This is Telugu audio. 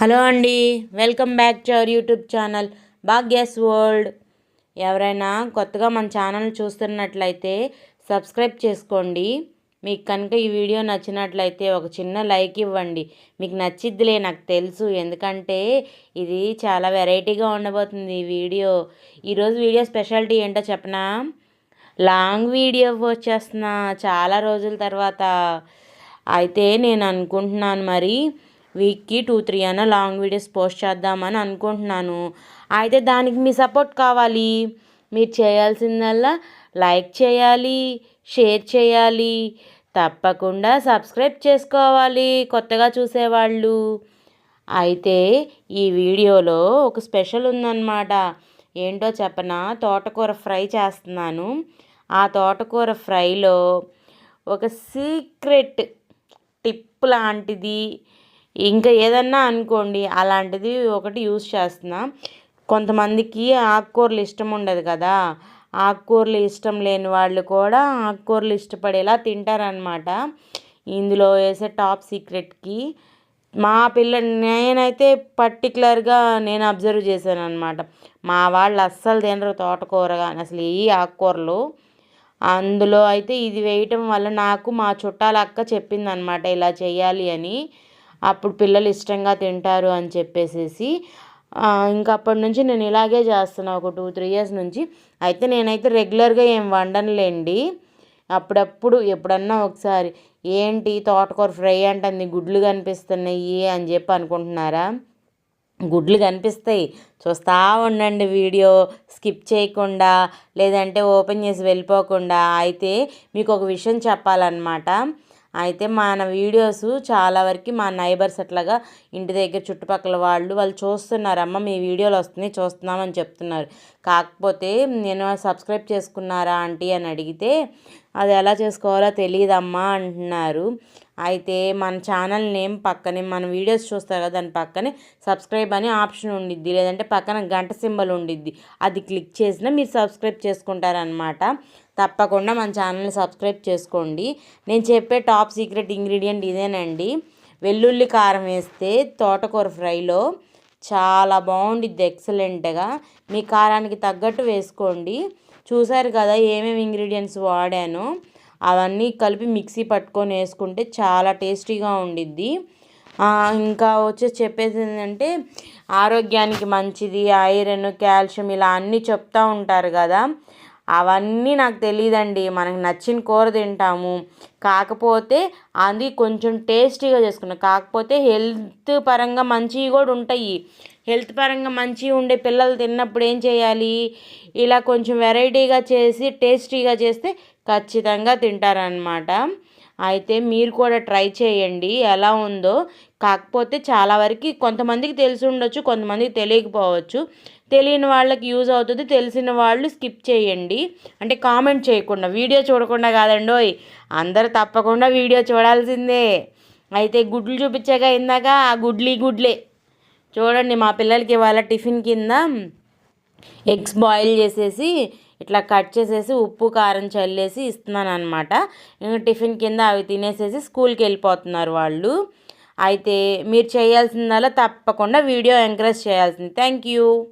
హలో అండి welcome back to our YouTube channel Bhagyas world. ఎవరైనా కొత్తగా మన ఛానల్ చూస్తున్నట్లయితే సబ్స్క్రైబ్ చేసుకోండి. మీకు కనుక ఈ వీడియో నచ్చినట్లయితే ఒక చిన్న లైక్ ఇవ్వండి. మీకు నచ్చిద్దిలే నాకు తెలుసు ఎందుకంటే ఇది చాలా వెరైటీగా ఉండబోతుంది ఈ వీడియో. ఈరోజు వీడియో స్పెషాలిటీ ఏంటో చెప్పనా? లాంగ్ వీడియో వచ్చేస్తున్నా చాలా రోజుల తర్వాత. అయితే నేను అనుకుంటున్నాను మరి వీక్కి టూ త్రీ అన్న లాంగ్ వీడియోస్ పోస్ట్ చేద్దామని అనుకుంటున్నాను. అయితే దానికి మీ సపోర్ట్ కావాలి. మీరు చేయాల్సిందల్లా లైక్ చేయాలి షేర్ చేయాలి. తప్పకుండా సబ్స్క్రైబ్ చేసుకోవాలి కొత్తగా చూసేవాళ్ళు. అయితే ఈ వీడియోలో ఒక స్పెషల్ ఉందన్నమాట. ఏంటో చెప్పనా? తోటకూర ఫ్రై చేస్తున్నాను. ఆ తోటకూర ఫ్రైలో ఒక సీక్రెట్ టిప్ లాంటిది ఇంకా ఏదన్నా అనుకోండి అలాంటిది ఒకటి యూస్ చేస్తున్నా. కొంతమందికి ఆకుకూరలు ఇష్టం ఉండదు కదా. ఆకుకూరలు ఇష్టం లేని వాళ్ళు కూడా ఆకుకూరలు ఇష్టపడేలా తింటారనమాట ఇందులో వేసే టాప్ సీక్రెట్కి మా పిల్ల నేనైతే పర్టికులర్గా నేను అబ్జర్వ్ చేశాను అనమాట మా వాళ్ళు అస్సలు తినరు తోటకూర కానీ అసలు ఏ ఆకుకూరలు. అందులో అయితే ఇది వేయటం వల్ల నాకు మా చుట్టాల అక్క చెప్పిందనమాట ఇలా చేయాలి అని. అప్పుడు పిల్లలు ఇష్టంగా తింటారు అని చెప్పేసేసి ఇంకా అప్పటి నుంచి నేను ఇలాగే చేస్తున్నా ఒక టూ త్రీ ఇయర్స్ నుంచి. అయితే నేనైతే రెగ్యులర్గా ఏం వండనులేండి. అప్పుడప్పుడు ఎప్పుడన్నా ఒకసారి ఏంటి తోటకూర ఫ్రై అంటుంది గుడ్లు కనిపిస్తున్నాయి అని చెప్పి అనుకుంటున్నారా? గుడ్లు కనిపిస్తాయి. చూస్తూ ఉండండి వీడియో స్కిప్ చేయకుండా లేదంటే ఓపెన్ చేసి వెళ్ళిపోకుండా. అయితే మీకు ఒక విషయం చెప్పాలన్నమాట. అయితే మన వీడియోస్ చాలా వరకు మా నైబర్స్ అట్లాగా ఇంటి దగ్గర చుట్టుపక్కల వాళ్ళు వాళ్ళు చూస్తున్నారు అమ్మ మీ వీడియోలు వస్తున్నాయి చూస్తున్నామని చెప్తున్నారు. కాకపోతే నేను సబ్స్క్రైబ్ చేసుకున్నారా ఆంటీ అని అడిగితే అది ఎలా చేసుకోవాలో తెలియదమ్మా అంటున్నారు. అయితే మన ఛానల్ నేమ్ పక్కనే మన వీడియోస్ చూస్తారు కదా దాని పక్కనే సబ్స్క్రైబ్ అని ఆప్షన్ ఉండిద్ది. లేదంటే పక్కన గంట సింబల్ ఉండిద్ది. అది క్లిక్ చేసినా మీరు సబ్స్క్రైబ్ చేసుకుంటారనమాట తప్పకుండా మన ఛానల్ని సబ్స్క్రైబ్ చేసుకోండి. నేను చెప్పే టాప్ సీక్రెట్ ఇంగ్రీడియంట్ ఇదేనండి. వెల్లుల్లి కారం వేస్తే తోటకూర ఫ్రైలో చాలా బాగుండిద్ది ఎక్సలెంట్గా మీ కారానికి తగ్గట్టు వేసుకోండి. చూసారు కదా ఏమేమి ఇంగ్రీడియంట్స్ వాడానో? అవన్నీ కలిపి మిక్సీ పట్టుకొని వేసుకుంటే చాలా టేస్టీగా ఉండిద్ది. ఇంకా వచ్చేసి చెప్పేసి ఏంటంటే ఆరోగ్యానికి మంచిది ఐరన్ కాల్షియం ఇలా అన్నీ చెప్తూ ఉంటారు కదా. అవన్నీ నాకు తెలియదండి మనకు నచ్చిన కూర తింటాము. కాకపోతే అది కొంచెం టేస్టీగా చేసుకున్నాం. కాకపోతే హెల్త్ పరంగా మంచివి కూడా ఉంటాయి. హెల్త్ పరంగా మంచిగా ఉండే పిల్లలు తిన్నప్పుడు ఏం చేయాలి? ఇలా కొంచెం వెరైటీగా చేసి టేస్టీగా చేస్తే ఖచ్చితంగా తింటారనమాట అయితే మీరు కూడా ట్రై చేయండి. ఎలా ఉందో కాకపోతే చాలా వరకు కొంతమందికి తెలిసి ఉండొచ్చు కొంతమందికి తెలియకపోవచ్చు. తెలియని వాళ్ళకి యూజ్ అవుతుంది. తెలిసిన వాళ్ళు స్కిప్ చేయండి. అంటే కామెంట్ చేయకుండా వీడియో చూడకుండా కాదండి ఓయ్ అందరూ తప్పకుండా వీడియో చూడాల్సిందే. అయితే గుడ్లు చూపించాక ఇందాక ఆ గుడ్లీ గుడ్లే. చూడండి మా పిల్లలకి ఇవాళ టిఫిన్ కింద ఎగ్స్ బాయిల్ చేసేసి ఇట్లా కట్ చేసేసి ఉప్పు కారం చల్లేసి ఇస్తున్నాను అనమాట టిఫిన్ కింద అవి తినేసేసి స్కూల్కి వెళ్ళిపోతున్నారు వాళ్ళు. అయితే మీరు చేయాల్సిందల్లా తప్పకుండా వీడియో ఎంకరేజ్ చేయాల్సింది. Thank you